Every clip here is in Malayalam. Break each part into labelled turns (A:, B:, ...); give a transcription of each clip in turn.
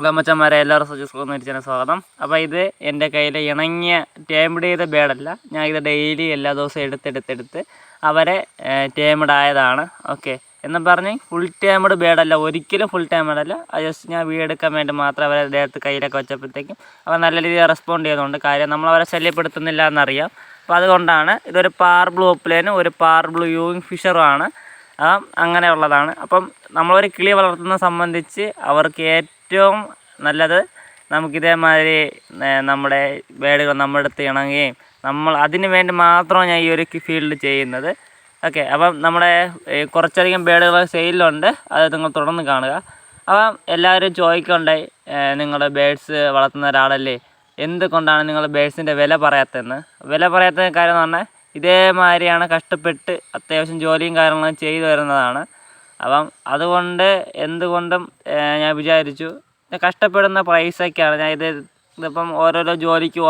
A: ഹലോ മച്ചന്മാരെ എല്ലാവരും സജസ് കൊന്നിരിച്ചാൽ സ്വാഗതം. അപ്പോൾ ഇത് എന്റെ കയ്യിൽ ഇണങ്ങിയ ടേംഡ് ചെയ്ത ബേഡല്ല ഞാൻ ഇത് ഡെയിലി എല്ലാ ദിവസവും എടുത്തെടുത്തെടുത്ത് അവരെ ടേംഡ് ആയതാണ്. ഓക്കെ എന്ന് പറഞ്ഞ് ഫുൾ ടേംഡ് ബേഡല്ല ഒരിക്കലും ഫുൾ അത് ജസ്റ്റ് ഞാൻ വീഡിയോ എടുക്കാൻ വേണ്ടി മാത്രം അവരെ ദേഹത്ത് കയ്യിലൊക്കെ വെച്ചപ്പോഴത്തേക്കും അവർ നല്ല രീതിയിൽ റെസ്പോണ്ട് ചെയ്തുകൊണ്ട് കാര്യം നമ്മൾ അവരെ ശല്യപ്പെടുത്തുന്നില്ല എന്നറിയാം. അപ്പോൾ അതുകൊണ്ടാണ് ഇതൊരു പാർ ബ്ലൂ ഒപ്ലേനും ഒരു പാർ ബ്ലൂ യൂയിങ് ആണ്. അങ്ങനെയുള്ളതാണ്. അപ്പം നമ്മളൊരു കിളി വളർത്തുന്ന സംബന്ധിച്ച് അവർക്ക് ഏറ്റവും നല്ലത് നമുക്കിതേമാതിരി ഇതേമാതിരി നമ്മുടെ ബേഡുകൾ നമ്മുടെ അടുത്ത് ഇണങ്ങുകയും നമ്മൾ അതിന് വേണ്ടി മാത്രമാണ് ഞാൻ ഈ ഒരു ഫീൽഡ് ചെയ്യുന്നത്. ഓക്കെ അപ്പം നമ്മുടെ കുറച്ചധികം ബേഡുകൾ സെയിലുണ്ട് അത് നിങ്ങൾ തുടർന്ന് കാണുക. അപ്പം എല്ലാവരും ചോദിക്കണ്ടായി നിങ്ങളുടെ ബേഡ്സ് വളർത്തുന്ന ഒരാളല്ലേ? എന്തുകൊണ്ടാണ് നിങ്ങൾ ബേഡ്സിന്റെ വില പറയാത്തതെന്ന്? വില പറയാത്ത കാര്യം എന്ന് പറഞ്ഞാൽ ഇതേമാതിരിയാണ് കഷ്ടപ്പെട്ട് അത്യാവശ്യം ജോലിയും കാര്യങ്ങളും ചെയ്തു വരുന്നതാണ്. അപ്പം അതുകൊണ്ട് എന്തുകൊണ്ടും ഞാൻ വിചാരിച്ചു കഷ്ടപ്പെടുന്ന പൈസയ്ക്കാണ് ഞാൻ ഇത് ഇതിപ്പം ഓരോരോ ജോലിക്ക്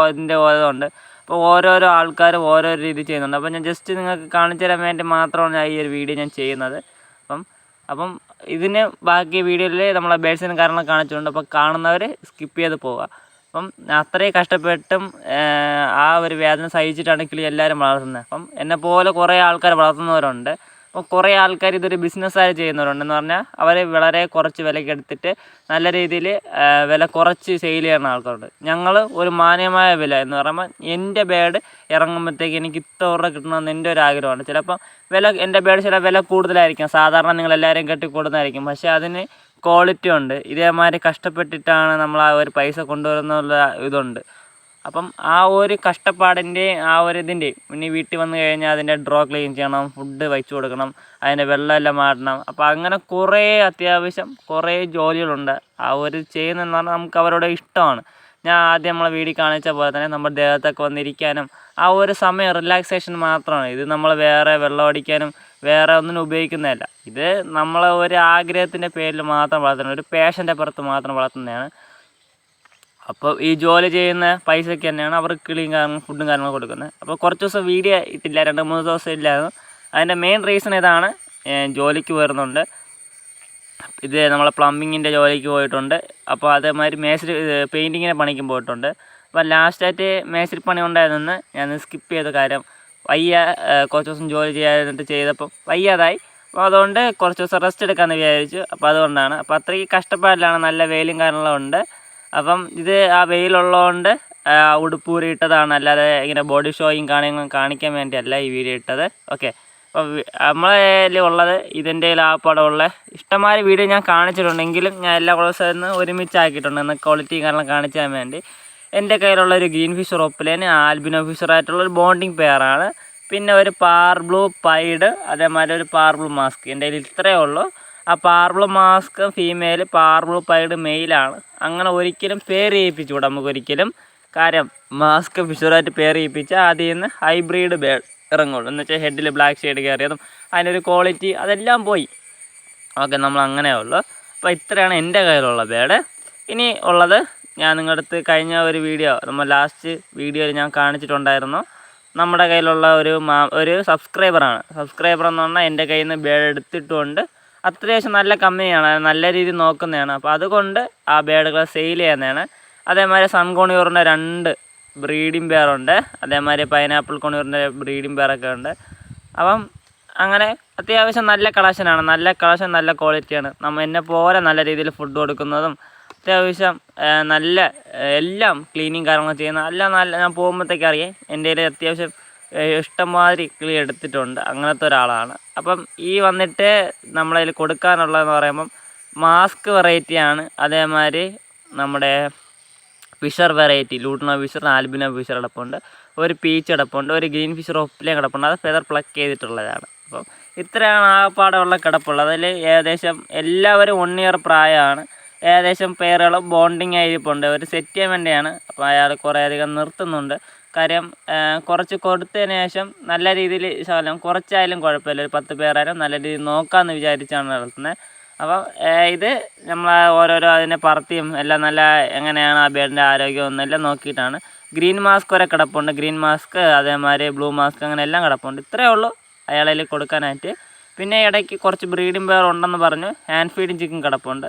A: ഓരോ ഉണ്ട് അപ്പോൾ ഓരോരോ ആൾക്കാരും ഓരോ രീതി ചെയ്യുന്നുണ്ട്. അപ്പോൾ ഞാൻ ജസ്റ്റ് നിങ്ങൾക്ക് കാണിച്ചു തരാൻ വേണ്ടി മാത്രമാണ് ഞാൻ ഈ ഒരു വീഡിയോ ഞാൻ ചെയ്യുന്നത്. അപ്പം അപ്പം ഇതിന് ബാക്കി വീഡിയോയിൽ നമ്മളെ ബേഡ്സിനും കാരണം കാണിച്ചിട്ടുണ്ട്. അപ്പോൾ കാണുന്നവർ സ്കിപ്പ് ചെയ്ത് പോവുക. അപ്പം അത്രയും കഷ്ടപ്പെട്ടും ആ ഒരു വേദന സഹിച്ചിട്ടാണ് കിളി എല്ലാവരും വളർത്തുന്നത്. അപ്പം എന്നെപ്പോലെ കുറേ ആൾക്കാർ വളർത്തുന്നവരുണ്ട്. അപ്പോൾ കുറേ ആൾക്കാർ ഇതൊരു ബിസിനസ്സായി ചെയ്യുന്നവരുണ്ട് എന്ന് പറഞ്ഞാൽ അവർ വളരെ കുറച്ച് വിലയ്ക്ക് എടുത്തിട്ട് നല്ല രീതിയിൽ വില കുറച്ച് സെയിൽ ചെയ്യുന്ന ആൾക്കാരുണ്ട്. ഞങ്ങൾ ഒരു മാന്യമായ വില എന്ന് പറയുമ്പോൾ എന്റെ ബേഡ് ഇറങ്ങുമ്പോഴത്തേക്ക് എനിക്ക് ഇത്ര രൂപ കിട്ടണമെന്ന് എന്റെ ഒരു ആഗ്രഹമാണ് ചിലപ്പം വില എന്റെ ബേഡ് ചില വില കൂടുതലായിരിക്കും. സാധാരണ നിങ്ങൾ എല്ലാവരെയും കെട്ടി കൂടുന്നതായിരിക്കും പക്ഷേ അതിന് ക്വാളിറ്റി ഉണ്ട്. ഇതേമാതിരി കഷ്ടപ്പെട്ടിട്ടാണ് നമ്മൾ ആ ഒരു പൈസ കൊണ്ടുവരുന്നുള്ള ഇതുണ്ട്. അപ്പം ആ ഒരു കഷ്ടപ്പാടിന്റെ ആ ഒരു ഇതിന്റെ ഇനി വീട്ടിൽ വന്നു കഴിഞ്ഞാൽ അതിന്റെ ഡ്രോ ക്ലീൻ ചെയ്യണം ഫുഡ് വെച്ച് കൊടുക്കണം അതിന്റെ വെള്ളമെല്ലാം മാറ്റണം അപ്പോൾ അങ്ങനെ കുറേ അത്യാവശ്യം കുറേ ജോലികളുണ്ട്. ആ ഒരു ചെയ്യുന്നതെന്ന് പറഞ്ഞാൽ നമുക്ക് അവരോട് ഇഷ്ടമാണ്. ഞാൻ ആദ്യം നമ്മളെ വീഡിയോ കാണിച്ച പോലെ തന്നെ നമ്മുടെ ദേഹത്തൊക്കെ വന്നിരിക്കാനും ആ ഒരു സമയം റിലാക്സേഷൻ മാത്രമാണ്. ഇത് നമ്മൾ വേറെ വെള്ളം അടിക്കാനും വേറെ ഒന്നിനും ഉപയോഗിക്കുന്നതല്ല. ഇത് നമ്മളെ ഒരു ആഗ്രഹത്തിന്റെ പേരിൽ മാത്രം വളർത്തുന്നത് ഒരു പേഷന്റെ പുറത്ത് മാത്രം വളർത്തുന്നതാണ് അപ്പോൾ ഈ ജോലി ചെയ്യുന്ന പൈസയ്ക്ക് തന്നെയാണ് അവർ കിളിയും കാരണം ഫുഡും കാര്യങ്ങളും കൊടുക്കുന്നത്. അപ്പോൾ കുറച്ച് ദിവസം വീഡിയോ ഇട്ടില്ല രണ്ട് മൂന്ന് ദിവസം ഇല്ലായിരുന്നു. അതിന്റെ മെയിൻ റീസൺ ഇതാണ് ജോലിക്ക് വരുന്നുണ്ട് ഇത് നമ്മളെ പ്ലംബിങ്ങിന്റെ ജോലിക്ക് പോയിട്ടുണ്ട്. അപ്പോൾ അതേമാതിരി മേസ്തിരി പെയിന്റിങ്ങിന്റെ പണിക്കും പോയിട്ടുണ്ട്. അപ്പോൾ ലാസ്റ്റായിട്ട് മേസ്തിരി പണി ഉണ്ടായിരുന്നു ഞാൻ സ്കിപ്പ് ചെയ്ത കാര്യം. വയ്യ കുറച്ച് ദിവസം ജോലി ചെയ്യാതിട്ട് ചെയ്തപ്പം വയ്യാതായി. അപ്പോൾ അതുകൊണ്ട് കുറച്ച് ദിവസം റെസ്റ്റ് എടുക്കാമെന്ന് വിചാരിച്ചു. അപ്പോൾ അതുകൊണ്ടാണ്. അപ്പോൾ അത്രയ്ക്ക് കഷ്ടപ്പാടിലാണ് നല്ല വെയിലും കാര്യങ്ങളും ഉണ്ട്. അപ്പം ഇത് ആ വെയിലുള്ളതുകൊണ്ട് ഉടുപ്പൂരി ഇട്ടതാണ് അല്ലാതെ ഇങ്ങനെ ബോഡി ഷോയും കാര്യങ്ങളും കാണിക്കാൻ വേണ്ടിയല്ല ഈ വീഡിയോ ഇട്ടത്. ഓക്കെ അപ്പോൾ നമ്മളതിൽ ഉള്ളത് ഇതിന്റെ ആ പടമുള്ള ഇഷ്ടംമാതിരി വീഡിയോ ഞാൻ കാണിച്ചിട്ടുണ്ടെങ്കിലും ഞാൻ എല്ലാ ദിവസവും ഒരുമിച്ചാക്കിയിട്ടുണ്ട്. എന്ന ക്വാളിറ്റി കാരണം കാണിച്ചാൻ വേണ്ടി. എന്റെ കയ്യിലുള്ള ഒരു ഗ്രീൻ ഫിഷർ ഒപ്പിലേന് ആൽബിനോ ഫിഷറായിട്ടുള്ള ഒരു ബോണ്ടിങ് പെയറാണ് പിന്നെ ഒരു പാർ ബ്ലൂ പൈഡ് അതേമാതിരി ഒരു പാർ ബ്ലൂ മാസ്ക് എന്റെ കയ്യിൽ ഇത്രയേ ഉള്ളൂ. ആ parblue mask female parblue pied മെയിലാണ് അങ്ങനെ ഒരിക്കലും പേര് ചെയ്യിപ്പിച്ചുകൂടാ നമുക്ക് ഒരിക്കലും. കാര്യം മാസ്ക് ഫിഷറായിട്ട് പേര് ചെയ്യിപ്പിച്ചാൽ അതിൽ നിന്ന് ഹൈബ്രിഡ് ബേഡ് ഇറങ്ങുള്ളൂ. എന്ന് വെച്ചാൽ ഹെഡിൽ ബ്ലാക്ക് ഷെയ്ഡ് കയറിയതും അതിനൊരു ക്വാളിറ്റി അതെല്ലാം പോയി. ഓക്കെ നമ്മൾ അങ്ങനെ ഉള്ളു. അപ്പോൾ ഇത്രയാണ് എന്റെ കയ്യിലുള്ള ബേഡ് ഇനി ഉള്ളത് ഞാൻ നിങ്ങളുടെ അടുത്ത് കഴിഞ്ഞ ഒരു വീഡിയോ നമ്മൾ ലാസ്റ്റ് വീഡിയോയിൽ ഞാൻ കാണിച്ചിട്ടുണ്ടായിരുന്നു. നമ്മുടെ കയ്യിലുള്ള ഒരു മാ ഒരു സബ്സ്ക്രൈബറാണ് സബ്സ്ക്രൈബർ എന്ന് പറഞ്ഞാൽ എന്റെ കയ്യിൽ നിന്ന് ബേഡ് എടുത്തിട്ടുമുണ്ട് അത്യാവശ്യം നല്ല കമ്പനിയാണ് നല്ല രീതിയിൽ നോക്കുന്നതാണ്. അപ്പോൾ അതുകൊണ്ട് ആ ബേഡുകൾ സെയിൽ ചെയ്യുന്നതാണ്. അതേമാതിരി സൺകോണിയൂറിന്റെ രണ്ട് ബ്രീഡിംഗ് പേറുണ്ട് അതേമാതിരി പൈനാപ്പിൾ കൊണിയൂറിന്റെ ബ്രീഡിംഗ് പേറൊക്കെ ഉണ്ട്. അപ്പം അങ്ങനെ അത്യാവശ്യം നല്ല കളക്ഷനാണ് നല്ല കളക്ഷൻ നല്ല ക്വാളിറ്റിയാണ് നമ്മൾ എന്നെ പോലെ നല്ല രീതിയിൽ ഫുഡ് കൊടുക്കുന്നതും അത്യാവശ്യം നല്ല എല്ലാം ക്ലീനിങ് കാര്യങ്ങൾ ചെയ്യുന്ന എല്ലാം നല്ല ഞാൻ പോകുമ്പോഴത്തേക്ക് അറിയാം. എന്റെ അത്യാവശ്യം ഇഷ്ടംമാതിരി കിളി എടുത്തിട്ടുണ്ട്. അങ്ങനത്തെ ഒരാളാണ്. അപ്പം ഈ വന്നിട്ട് നമ്മളതിൽ കൊടുക്കാനുള്ളതെന്ന് പറയുമ്പം മാസ്ക് വെറൈറ്റിയാണ്. അതേമാതിരി നമ്മുടെ fisher variety lutino fisher albino fisher കിടപ്പുണ്ട്. ഒരു പീച്ച് കിടപ്പുണ്ട്. ഒരു ഗ്രീൻ ഫിഷർ ഒപ്പിലേം കിടപ്പുണ്ട്. അത് ഫെദർ പ്ലക്ക് ചെയ്തിട്ടുള്ളതാണ്. അപ്പം ഇത്രയാണ് ആകപ്പാടുള്ള കിടപ്പുള്ളത്. അതിൽ ഏകദേശം എല്ലാവരും വൺ ഇയർ പ്രായമാണ്. ഏകദേശം പേരുകളും ബോണ്ടിങ് ആയിരിപ്പുണ്ട് ഒരു സെറ്റ് അപ്പോൾ അയാൾ കുറേയധികം നിർത്തുന്നുണ്ട്. കാര്യം കുറച്ച് കൊടുത്തതിന് ശേഷം നല്ല രീതിയിൽ ശകലം കുറച്ചായാലും കുഴപ്പമില്ല. ഒരു പത്ത് പേരായാലും നല്ല രീതിയിൽ നോക്കാമെന്ന് വിചാരിച്ചാണ് നടത്തുന്നത്. അപ്പം ഇത് നമ്മൾ ഓരോരോ അതിനെ പറത്തിയും എല്ലാം നല്ല എങ്ങനെയാണ് ആ ബേഡിന്റെ ആരോഗ്യം എന്നെല്ലാം നോക്കിയിട്ടാണ്. ഗ്രീൻ മാസ്ക് വരെ കിടപ്പുണ്ട്. ഗ്രീൻ മാസ്ക് അതേമാതിരി ബ്ലൂ മാസ്ക് അങ്ങനെ എല്ലാം കിടപ്പുണ്ട്. ഇത്രയേ ഉള്ളൂ അയാളിൽ കൊടുക്കാനായിട്ട്. പിന്നെ ഇടയ്ക്ക് കുറച്ച് ബ്രീഡിംഗ് പെയർ ഉണ്ടെന്ന് പറഞ്ഞു. ഹാൻഡ് ഫീഡിങ് ചിക്കൻ കിടപ്പുണ്ട്.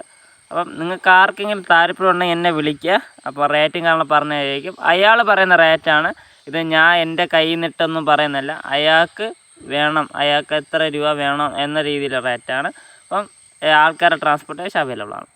A: അപ്പം നിങ്ങൾക്ക് ആർക്കെങ്കിലും താല്പര്യമുണ്ടെങ്കിൽ എന്നെ വിളിക്കുക. അപ്പോൾ റേറ്റും കാരണം പറഞ്ഞതായിരിക്കും അയാൾ പറയുന്ന റേറ്റാണ്. ഇത് ഞാൻ എന്റെ കയ്യിൽ നിന്നിട്ടൊന്നും പറയുന്നില്ല. അയാൾക്ക് വേണം. അയാൾക്ക് എത്ര രൂപ വേണം എന്ന രീതിയിലുള്ള റേറ്റാണ്. അപ്പം ആൾക്കാരുടെ ട്രാൻസ്പോർട്ടേഷൻ അവൈലബിൾ ആണ്.